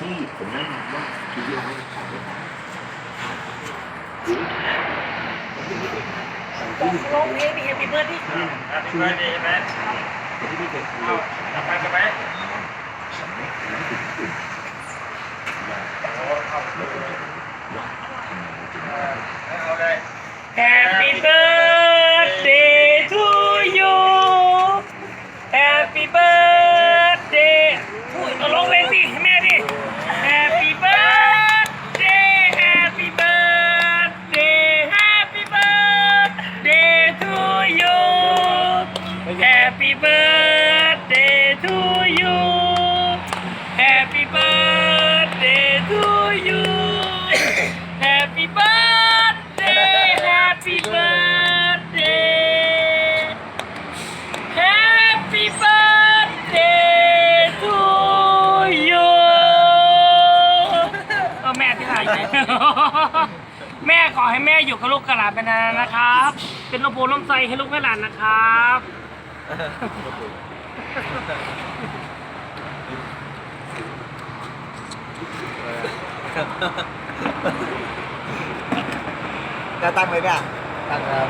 ที่ผมแนะนำว่าปีที่แล้วขายไม่ขายร้องเพลงนี่แฮปปี้เบิร์ดที่อะพี่เบิร์ดดีใช่ไหมที่ไม่เด็กเอาทำไปกันไหมโอ้เข้าเลยเออเอาเลยแฮปปี้เบิร์ดเดย์ทูยูแฮปปี้เบิร์ดเดย์อุ้ยเอาร้องเพลงสิให้แม่ดิ ที่ไหนไหนแม่ขอให้แม่อยู่กับลูกกระหลานเป็นนานๆนะครับ เป็นลมโพลมใจให้ลูกให้หลานนะครับ จะตั้งไว้เนี่ยตั้งแล้ว